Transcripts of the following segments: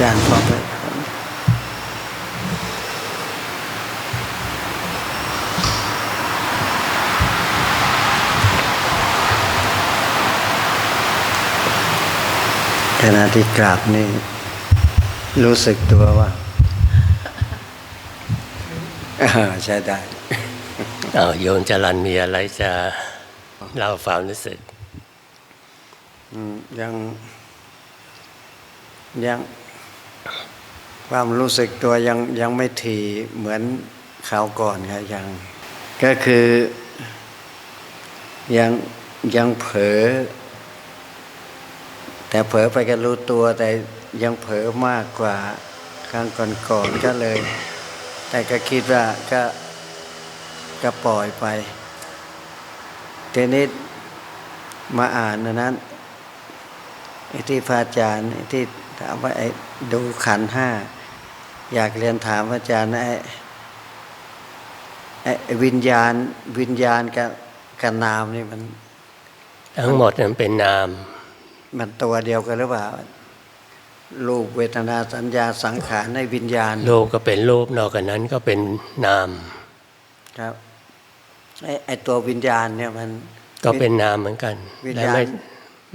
จารย์บอไว้ขณะที่กราบนี่ รู้สึกตัวว่าใช่ได้อ้าโยมจรันมีอะไรจะเล่าความรู้สึกยังยัง ความรู้สึกตัวยังยังไม่ถี่เหมือนคราวก่อนครับยัง ก็คือยังยังเผลอแต่เผลอไปก็รู้ตัวแต่ยังเผลอมากกว่าครั้งก่อนๆก็เลย แต่ก็คิดว่าก็ก็ปล่อยไปทีนี้มาอ่านอันนั้นไอ้ที่พระอาจารย์ไอ้ที่ ถามว่าไอ้ดูขันธ์ห้า อยากเรียนถามพระอาจารย์นะไอ้ไอ้ไอ้วิญญาณวิญญาณกับกับนามนี่มัน ทั้งหมดนั้นเป็นนาม มันตัวเดียวกันหรือเปล่ารูปเวทนาสัญญาสังขารในวิญญาณรูปก็เป็นรูปนอกจากนั้นก็เป็นนาม ครับไอ้ไอ้ตัววิญญาณเนี่ยมัน ก็เป็นนามเหมือนกันวิญและญาณ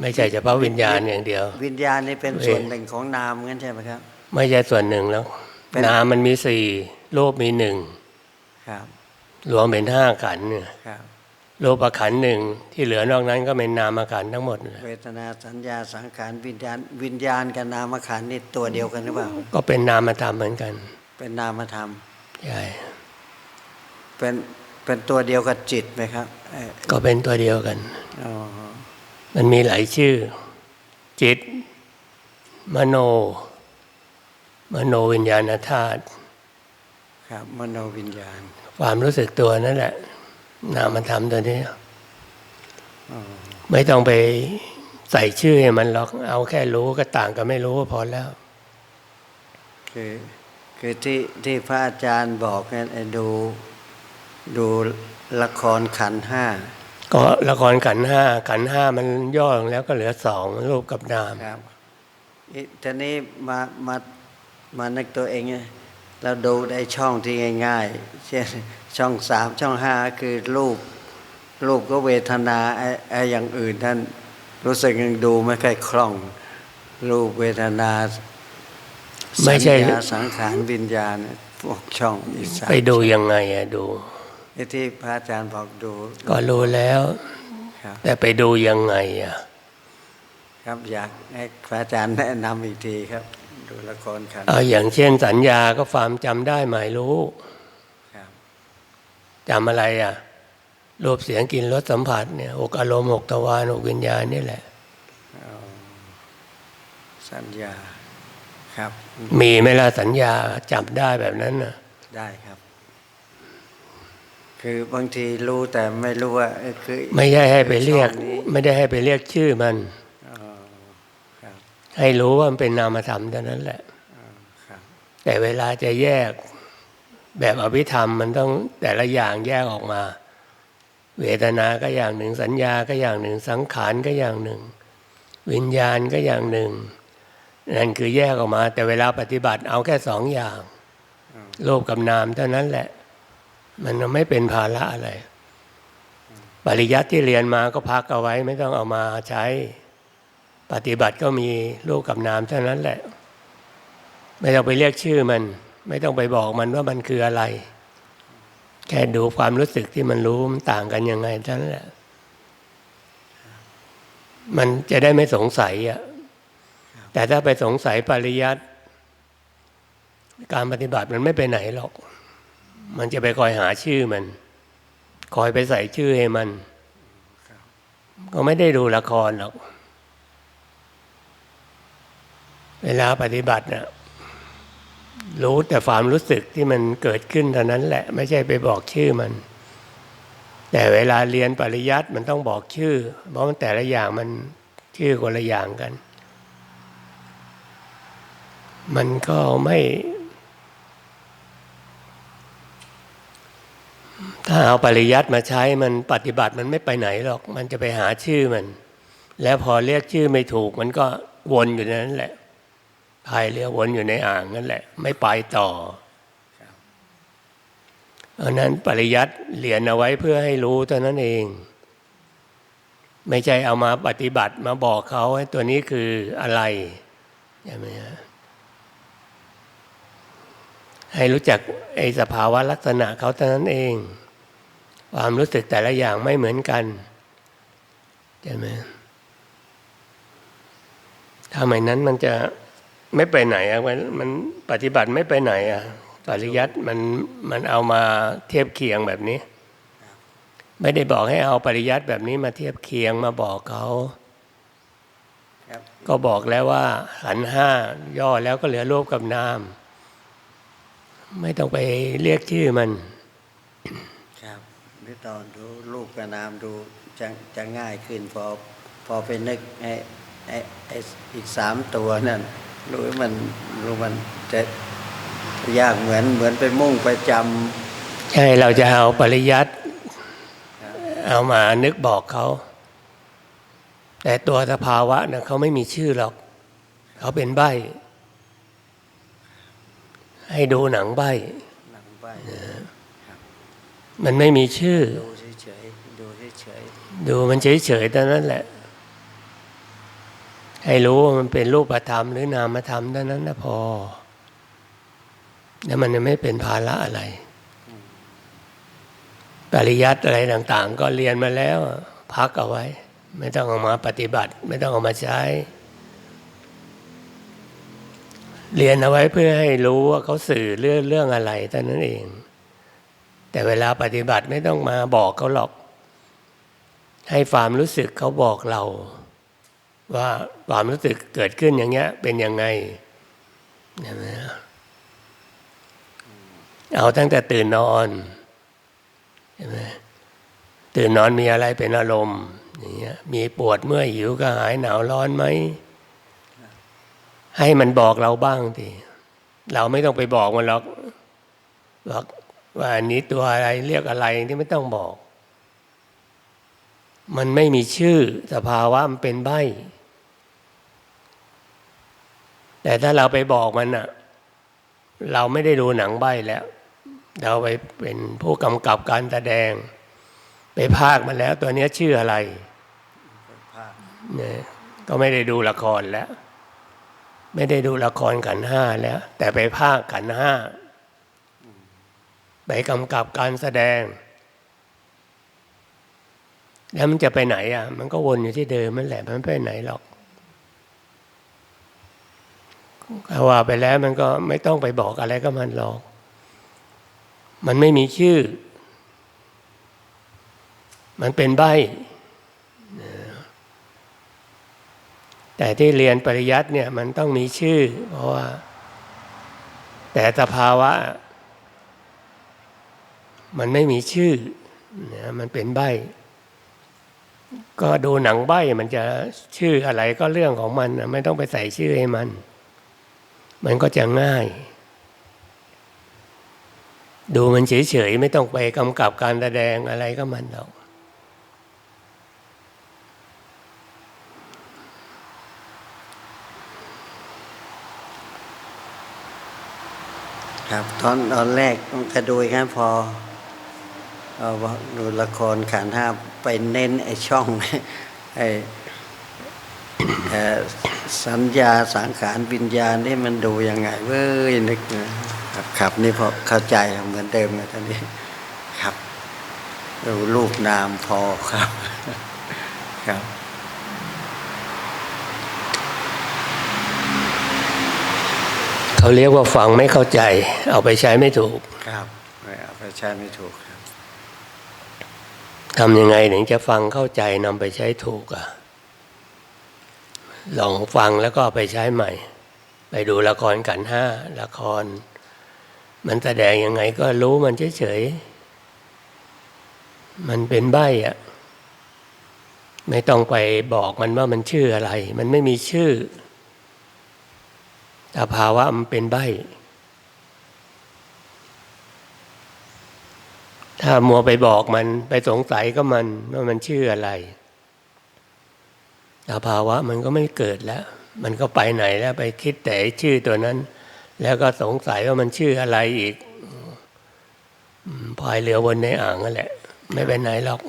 ไม่ไม่ใช่เฉพาะวิญญาณอย่างเดียว วิญญาณนี่เป็นเว้ยส่วนหนึ่งของนามงั้นใช่ไหมครับ ไม่ใช่ส่วนหนึ่งแล้วเป็นนามมันมีสี่รูปมีหนึ่งครับรวมเป็นห้าขันธ์เนี่ยครับรูปขันธ์หนึ่งที่เหลือนอกนั้นก็เป็นนามขันธ์ทั้งหมดเลยเวทนาสัญญาสังขารวิญญาณวิญญาณกับนามขันธ์นี่ตัวเดียวกันหรือเปล่าก็เป็นนามธรรมเหมือนกัน เป็นนามธรรมใช่เป็นเป็นตัวเดียวกับจิตไหมครับเอ่อก็เป็นตัวเดียวกันอ๋อ มันมีหลายชื่อ จิต มโน มโนวิญญาณธาตุครับมโนวิญญาณ ความรู้สึกตัวนั่นแหละ นามธรรมตัวนี้อ๋อไม่ต้องไปใส่ชื่อให้มันหรอกเอาแค่รู้ก็ต่างกับไม่รู้ก็พอแล้ว คือคือที่ที่พระอาจารย์บอกเนี่ยไอ้ดูดูละครขันธ์ห้า ก็ละครขันธ์ห้าขันธ์ห้ามันย่อลงแล้วก็เหลือสองรูปกับนามครับอีทีนี้มามามานึกตัวเองเนี่ยเราดูได้ช่องที่ง่าย ๆ เช่นช่องสามช่องห้าคือรูปรูปก็เวทนาไอ้ไอ้อย่างอื่นท่านรู้สึกยังดูไม่ค่อยคล่อง รูปเวทนาไม่ใช่สัญญาสังขารวิญญาณเนี่ยพวกช่องอีสานไปดูยังไงอะดูไอ้ ที่พระอาจารย์บอกดู ก็รู้แล้วครับแต่ไปดูยังไงอะครับอยากให้พระอาจารย์แนะนำอีกทีครับ ดูละครขันธ์เอาอย่างเช่นสัญญาก็ความจำได้หมายรู้ครับจำอะไรอะรูปเสียงกลินรสสัมผัสเนี่ยหกอารมณ์หกทวารหกวิญญาณนี่แหละสัญญาครับ มีไหม่ละสัญญาจำได้แบบนั้นน่ะได้ ครับคือบางทีรู้แต่ไม่รู้ว่าเอ้ยคือไม่ใช่ให้ไปเรียกช่องนี้ไม่ได้ให้ไปเรียกชื่อมันอ๋อครับให้รู้ว่ามันเป็นนามธรรมเท่านั้นแหละอ๋อครับแต่เวลาจะแยกแบบอภิธรรมมันต้องแต่ละอย่างแยกออกมา เวทนาก็อย่างหนึ่ง สัญญาก็อย่างหนึ่ง สังขารก็อย่างหนึ่ง วิญญาณก็อย่างหนึ่งนั่นคือแยกออกมา แต่เวลาปฏิบัติเอาแค่สองอย่าง โลภกับนามเท่านั้นแหละ มันไม่เป็นภาระอะไร ปริยัติที่เรียนมาก็พักเอาไว้ไม่ต้องเอามาใช้ ปฏิบัติก็มีรูปกับนามเท่านั้นแหละ ไม่ต้องไปเรียกชื่อมัน ไม่ต้องไปบอกมันว่ามันคืออะไร แค่ดูความรู้สึกที่มันรู้มันต่างกันยังไงเท่านั้นแหละมันจะได้ไม่สงสัยอะแต่ถ้าไปสงสัยปริยัติการปฏิบัติมันไม่ไปไหนหรอก มันจะไปคอยหาชื่อมัน คอยไปใส่ชื่อให้มัน ก็ไม่ได้ดูละครหรอก เวลาปฏิบัติน่ะรู้แต่ความรู้สึกที่มันเกิดขึ้นเท่านั้นแหละ ไม่ใช่ไปบอกชื่อมัน แต่เวลาเรียนปริยัติมันต้องบอกชื่อ เพราะมันแต่ละอย่างมันชื่อคนละอย่างกัน มันก็ไม่ ถ้าเอาปริยัติมาใช้มันปฏิบัติมันไม่ไปไหนหรอก มันจะไปหาชื่อมัน แล้วพอเรียกชื่อไม่ถูก มันก็วนอยู่นั้นแหละพายเรือวนอยู่ในอ่างนั่นแหละ ไม่ไปต่อเพราะนั้นปริยัติเรียนเอาไว้เพื่อให้รู้เท่านั้นเอง ไม่ใช่เอามาปฏิบัติมาบอกเขาตัวนี้คืออะไรใช่ไหมฮะให้รู้จักไอ้สภาวะลักษณะเขาเท่านั้นเอง ความรู้สึกแต่ละอย่างไม่เหมือนกันใช่ไหมถ้าไมนั้นมันจะไม่ไปไหนอะมันปฏิบัติไม่ไปไหนอะปริยัติมันมันเอามาเทียบเคียงแบบนี้ ไม่ได้บอกให้เอาปริยัติแบบนี้มาเทียบเคียงมาบอกเขาก็บอกแล้วว่าขันห้าย่อแล้วก็เหลือรูปกับนาม ไม่ต้องไปเรียกชื่อมัน ตอนดูรูปกับนามดูจะจะง่ายขึ้นพอพอไปนึกไอ้ไอ้ไอ้อีกสามตัวนั่นรู้มันรู้มันจะยากเหมือนเหมือนไปมุ่งไปจใช่เราจะเอาปริยัติำครับเอามานึกบอกเขา แต่ตัวสภาวะนะเขาไม่มีชื่อหรอก เขาเป็นใบให้ดูหนังใบหลังไป มันไม่มีชื่อ ดูเฉยๆดูเฉยดูมันเฉยๆเท่านั้นแหละ ให้รู้ว่ามันเป็นรูปธรรมหรือนามธรรมเท่านั้นนะพอ แล้วมันจะไม่เป็นภาระอะไร ปริยัติอะไรต่าง ๆ ก็เรียนมาแล้ว พักเอาไว้ ไม่ต้องเอามาปฏิบัติ ไม่ต้องเอามาใช้ เรียนเอาไว้เพื่อให้รู้ว่าเขาสื่อเรื่องเรื่องอะไรเท่านั้นเอง แต่เวลาปฏิบัติไม่ต้องมาบอกเขาหรอก ให้ความรู้สึกเขาบอกเรา ว่าความรู้สึกเกิดขึ้นอย่างเงี้ย เป็นยังไงใช่ไหมฮะเอาตั้งแต่ตื่นนอนใช่ไหมตื่นนอนมีอะไรเป็นอารมณ์อย่างเงี้ยมีปวดเมื่อยหิวกระหายหนาวร้อนไหม ให้มันบอกเราบ้างทีเราไม่ต้องไปบอกมันหรอกบอก ว่าอันนี้ตัวอะไรเรียกอะไรที่ไม่ต้องบอก มันไม่มีชื่อสภาวะมันเป็นใบแต่ถ้าเราไปบอกมันอะเราไม่ได้ดูหนังใบแล้ว เราไปเป็นผู้กำกับการแสดง ไปภาคมันแล้ว ตัวเนี้ยชื่ออะไรๆภาพเนี่ยก็ไม่ได้ดูละครแล้ว ไม่ได้ดูละครขันธ์ห้าแล้ว แต่ไปภาคขันธ์ห้าไป กำกับการแสดง แล้วมันจะไปไหนอะ มันก็วนอยู่ที่เดิมนั่นแหละมันไปไหนหรอกถ้าว่าไปแล้วมันก็ไม่ต้องไปบอกอะไรก็มันหรอก มันไม่มีชื่อ มันเป็นใบ แต่ที่เรียนปริยัติเนี่ยมันต้องมีชื่อ เพราะว่า แต่สภาวะ มันไม่มีชื่อนะมันเป็นใบ ก็ดูหนังใบมันจะชื่ออะไรก็เรื่องของมันไม่ต้องไปใส่ชื่อให้มัน มันก็จะง่าย ดูมันเฉยๆไม่ต้องไปกำกับการแสดงอะไรก็มันหรอกครับตอนตอนแรกก็ดูแค่พอเอ ดูละครขันธ์ห้าไปเน้นไอ้ช่องไอ้เอ่อสัญญาสังขารวิญญาณนี่มันดูยังไงเว้ยนึกนะครับครับนี่พอเข้าใจเหมือนเดิมเลยท่านนี้ครับดูรูปนามพอครับครับเขาเรียกว่าฟังไม่เข้าใจ เอาไปใช้ไม่ถูก ครับไม่เอาไปใช้ไม่ถูกครับ ทำยังไงถึงจะฟังเข้าใจนำไปใช้ถูกอะ ลองฟังแล้วก็ไปใช้ใหม่ ไปดูละครกันห้าละคร มันแสดงยังไงก็รู้มันเฉยๆ มันเป็นใบอะ ไม่ต้องไปบอกมันว่ามันชื่ออะไร มันไม่มีชื่อแต่ภาวะมันเป็นใบ ถ้ามัวไปบอกมันไปสงสัยก็มันว่ามันชื่ออะไรสภาวะมันก็ไม่เกิดแล้ว มันก็ไปไหนแล้วไปคิดแต่ไอ้ชื่อตัวนั้น แล้วก็สงสัยว่ามันชื่ออะไรอีกอืมพายเรือวนในอ่างนั่นแหละ ไม่ไปไหนหรอก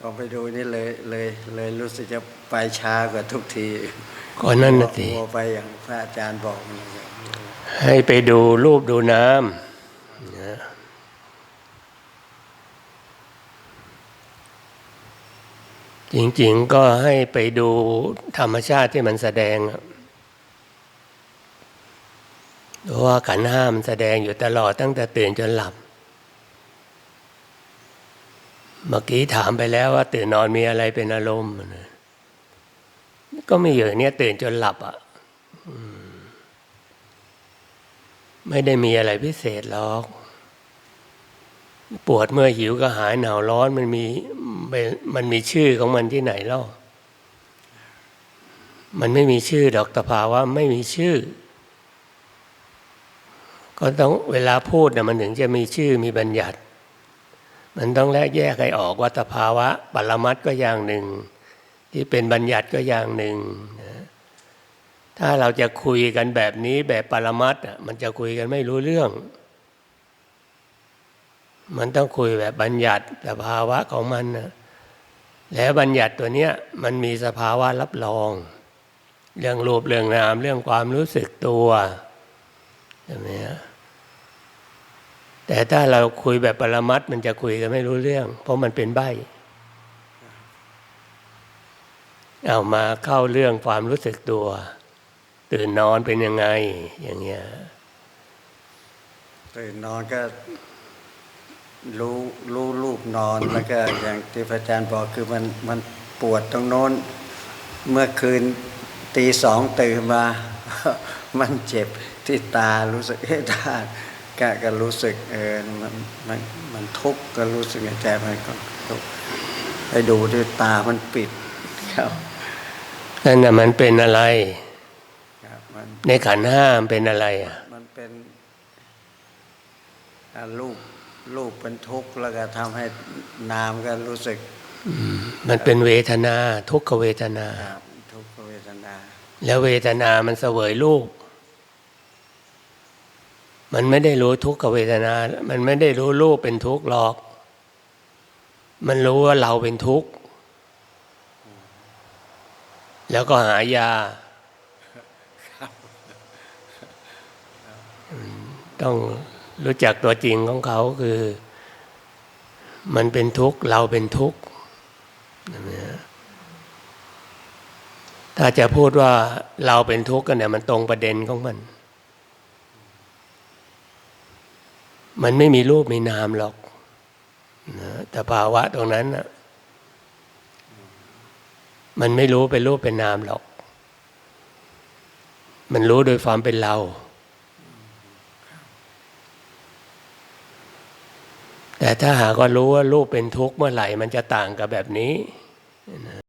พอไปดูนี่เลยเลยเลยรู้สึกจะไปช้ากว่าทุกทีก่อนนั่นนะสิกลัวไปอย่างพระอาจารย์บอกนะครับให้ไปดูรูปดูน้ำนะ จริงๆก็ให้ไปดูธรรมชาติที่มันแสดงเพราะว่าขันห้ามแสดงอยู่ตลอดตั้งแต่ตื่นจนหลับ เมื่อกี้ถามไปแล้วว่าตื่นนอนมีอะไรเป็นอารมณ์ ก็ไม่อยู่เนี่ยตื่นจนหลับอะไม่ได้มีอะไรพิเศษหรอก ปวดเมื่อยหิวก็หายหนาวร้อนมันมี มันมีชื่อของมันที่ไหนเล่า มันไม่มีชื่อดอกตะภาวะไม่มีชื่อ ก็ต้องเวลาพูดเนี่ยมันถึงจะมีชื่อมีบัญญัติ มันต้องแลกแยกให้ออกว่าตภาวะปรมัตก็อย่างหนึ่ง ที่เป็นบัญญัติก็อย่างหนึ่งนะถ้าเราจะคุยกันแบบนี้แบบปรมัตถ์อะมันจะคุยกันไม่รู้เรื่องมันต้องคุยแบบบัญญัติสภาวะของมันนะ แล้วบัญญัติตัวเนี้ยมันมีสภาวะรับรอง เรื่องรูปเรื่องนามเรื่องความรู้สึกตัวใช่ไหมฮะแต่ถ้าเราคุยแบบปรมัตมันจะคุยกันไม่รู้เรื่อง เพราะมันเป็นใบเอามาเข้าเรื่องความรู้สึกตัว ตื่นนอนเป็นยังไงอย่างเงี้ยตื่นนอนก็ รู้รู้ลูกนอนแล้วก็อย่างที่พระอาจารย์บอกคือมันมันปวดตรงโน้น เมื่อคืนตีสองตื่นมา มันเจ็บที่ตารู้สึกเอ๊ะตาก็ก็รู้สึกเออมันมันมันทุกข์ก็รู้สึกในใจมันก็ทุกข์ไปดูด้วยตามันปิดครับนั่นน่ะมันเป็นอะไรครับมันในขันธ์ห้ามันเป็นอะไรอะมันเป็นอ่า ลูกลูกเป็นทุกข์แล้วก็ทำให้นามก็รู้สึกมันเป็นเวทนา ทุกขเวทนาครับทุกขเวทนา แล้วเวทนามันเสวยรูป มันไม่ได้รู้ทุกขเวทนา มันไม่ได้รู้รูปเป็นทุกข์หรอก มันรู้ว่าเราเป็นทุกข์ แล้วก็หายาอืมต้อง รู้จักตัวจริงของเขาคือ มันเป็นทุกข์เราเป็นทุกข์ถ้าจะพูดว่าเราเป็นทุกข์กันเนี่ยมันตรงประเด็นของมัน มันไม่มีรูปมีนามหรอกนะแต่ภาวะตรงนั้นน่ะมันไม่รู้เป็นรูปเป็นนามหรอก มันรู้โดยความเป็นเรา แต่ถ้าหากว่ารู้ว่ารูปเป็นทุกข์เมื่อไหร่มันจะต่างกับแบบนี้